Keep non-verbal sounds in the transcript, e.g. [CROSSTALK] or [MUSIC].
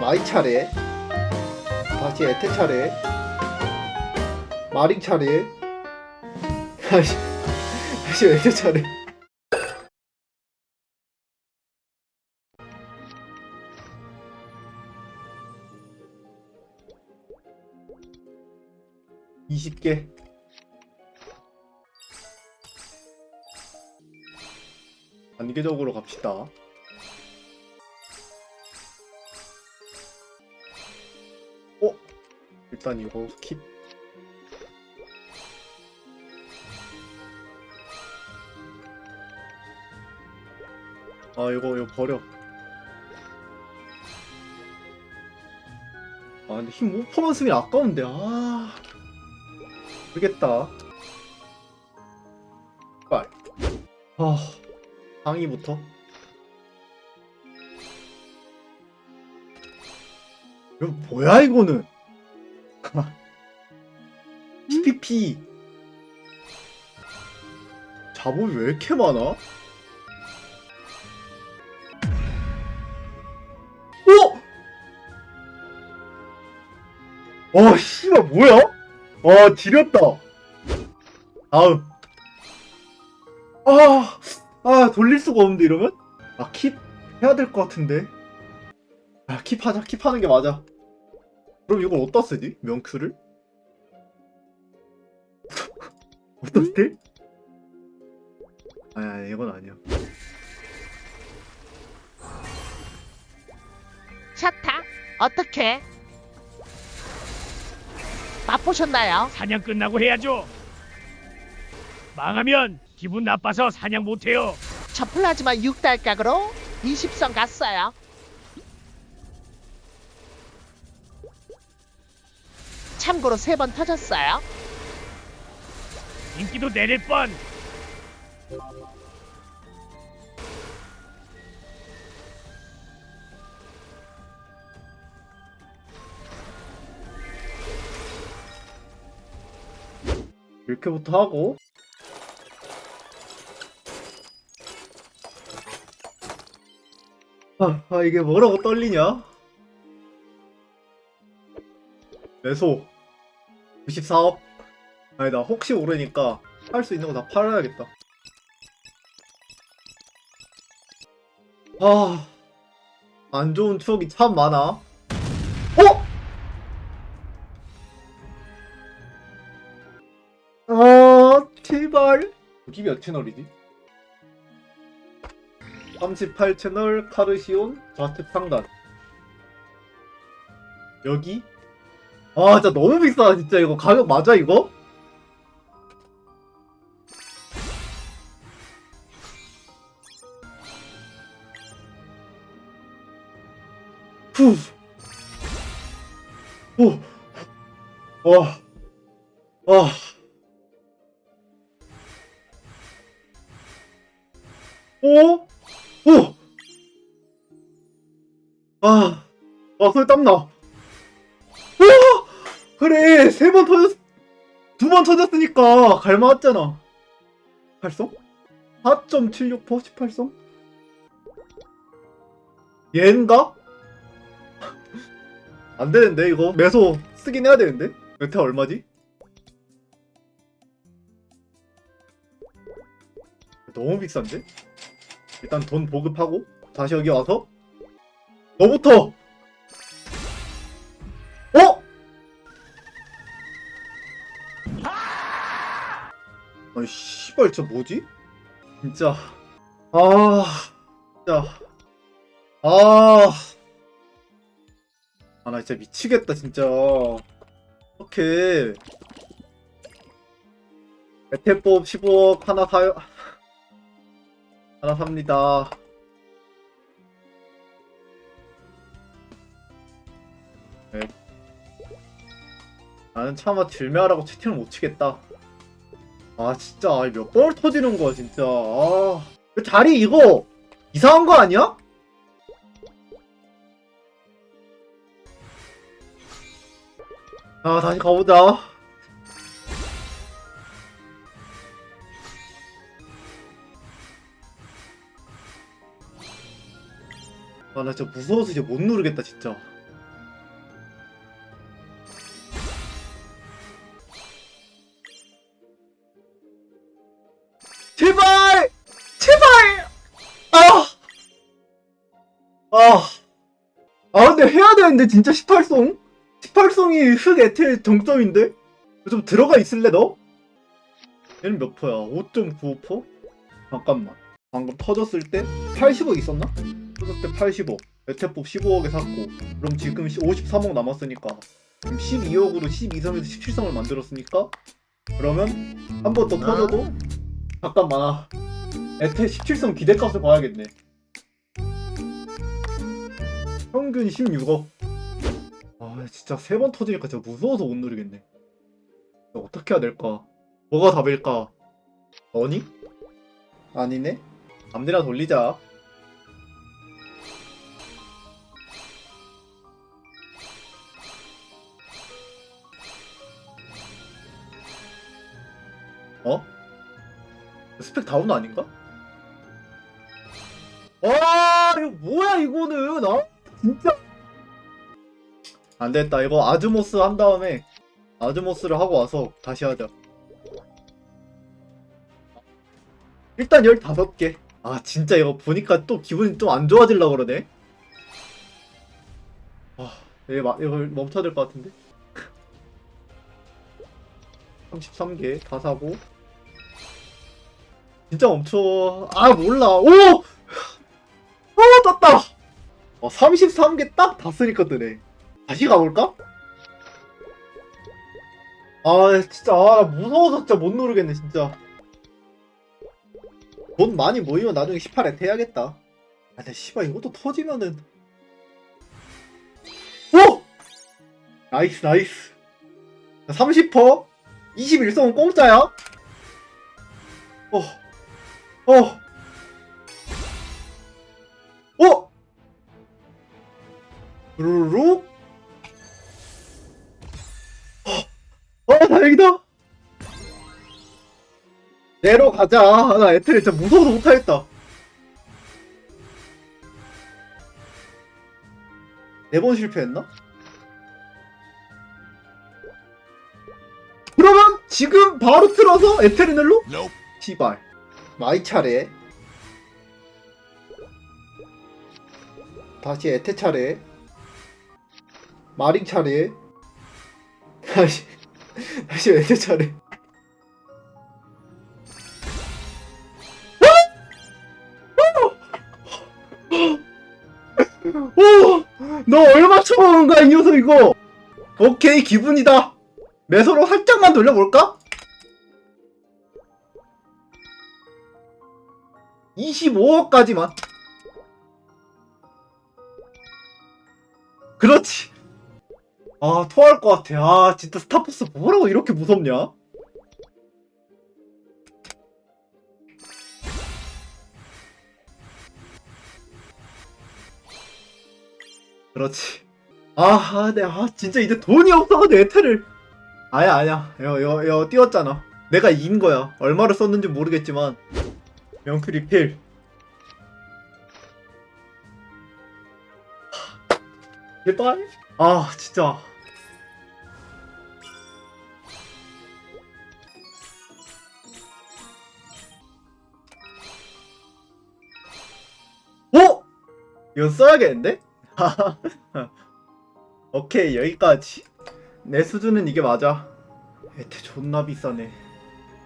마이 차례 다시 에테 차례 마링 차례 다시 다시 에테 차례 이십 개 단계적으로 갑시다. 일단 이거 스킵. 아 이거 이거 버려. 아 근데 힘 5%만 쓰면 아까운데 아 모르겠다. 빨. 아 상위부터. 이거 뭐야 이거는? PPP 자본이 왜 이렇게 많아? 어? 와 씨발 뭐야? 와 지렸다 다음 아, 아 돌릴 수가 없는데 이러면? 아 킵 해야 될 것 같은데 아 킵하자 킵하는 게 맞아 그럼 이걸 어디다 쓰지? 명큐를? [LAUGHS] 어떤 스틸? 아니 아니 이건 아니야 샤타 어떻게 맛보셨나요? 사냥 끝나고 해야죠. 망하면 기분 나빠서 사냥 못해요. 저 플라즈마 6달각으로 20선 갔어요. 참고로 세 번 터졌어요. 인기도 내릴 뻔. 이렇게부터 하고 아, 아 이게 뭐라고 떨리냐? 매소 94억 아니다 혹시 모르니까 할수 있는 거 다 팔아야겠다 아 안 좋은 추억이 참 많아 어? 아 제발 여기 몇 채널이지? 38채널 카르시온 좌측 상단 여기? 아 진짜 너무 비싸 진짜 이거 가격 맞아 이거? 후. 오. 와. 와. 오? 오! 아, 아, 손에 땀나. 오! 그래, 세 번 터졌, 두 번 터졌으니까 갈만했잖아. 8성? 4.76% 18성? 얘인가? [LAUGHS] 안 되는데, 이거. 매소 쓰긴 해야 되는데? 여태 얼마지? 너무 비싼데? 일단 돈 보급하고 다시 여기 와서 너부터 아이 씨발 진짜 뭐지? 진짜 아 진짜 아아 아, 나 진짜 미치겠다 진짜 어떡해 에테법 15억 하나 사요 하나 삽니다. 네. 나는 차마 질매하라고 채팅을 못 치겠다. 아 진짜 몇 번을 터지는 거야 진짜. 아, 그 자리 이거 이상한 거 아니야? 아 다시 가보자. 아 나 진짜 무서워서 이제 못 누르겠다 진짜 제발! 제발! 아! 아! 아 근데 해야 되는데 진짜 18송? 18송이 흑 에텔 정점인데? 좀 들어가 있을래 너? 얘는 몇 퍼야? 5.95퍼? 잠깐만 방금 터졌을 때 80억 있었나? 터졌을 때 80억 에테법 15억에 샀고 그럼 지금 53억 남았으니까 그럼 12억으로 12성에서 17성을 만들었으니까 그러면 한 번더 아. 터져도 잠깐만. 아 에테 17성 기대값을 봐야겠네. 평균 16억. 아 진짜 세 번 터지니까 진짜 무서워서 못 누르겠네. 어떻게 해야 될까? 뭐가 답일까? 너니? 아니네? 앞니나 돌리자 스펙 다운 아닌가? 와 이거 뭐야 이거는? 어? 진짜? 안됐다 이거 아즈모스 한 다음에 아즈모스를 하고 와서 다시 하자. 일단 15개. 아 진짜 이거 보니까 또 기분이 좀 안 좋아지려고 그러네. 아 이거, 마- 이거 멈춰야 될 것 같은데? [LAUGHS] 33개 다 사고 진짜 멈춰 아 몰라. 오! 어 떴다! 어 33개 딱 다 쓰니까 뜨네. 다시 가볼까? 아 진짜 아, 무서워서 진짜 못 누르겠네 진짜. 돈 많이 모이면 나중에 18에 해야겠다. 아 근데 씨발 이것도 터지면은. 오! 나이스 나이스. 30퍼? 21성은 공짜야? 어 어. 어? 루룩? 어, 다행이다. 내로 가자. 아, 나 에테를 진짜 무서워서 못하겠다. 네 번 실패했나? 그러면 지금 바로 틀어서 에테르넬로? 시발. 마이 차례. 다시 에테 차례. 마링 차례. [LAUGHS] 다시 다시 에테 차례. 오! 너 얼마 쳐먹은 거야 이 녀석 이거? 오케이 기분이다. 매서로 살짝만 돌려볼까? 25억까지만. 그렇지. 아, 토할 것 같아. 아, 진짜 스타포스 뭐라고 이렇게 무섭냐? 그렇지. 아, 아, 내, 아, 진짜 이제 돈이 없어가지고 에테를. 아야, 아니야. 여, 여, 여, 띄웠잖아. 내가 이긴 거야. 얼마를 썼는지 모르겠지만. 명큐 리 필. 제발. 아 진짜. 오! 이거 써야겠는데? [LAUGHS] 오케이 여기까지. 내 수준은 이게 맞아. 에테 존나 비싸네.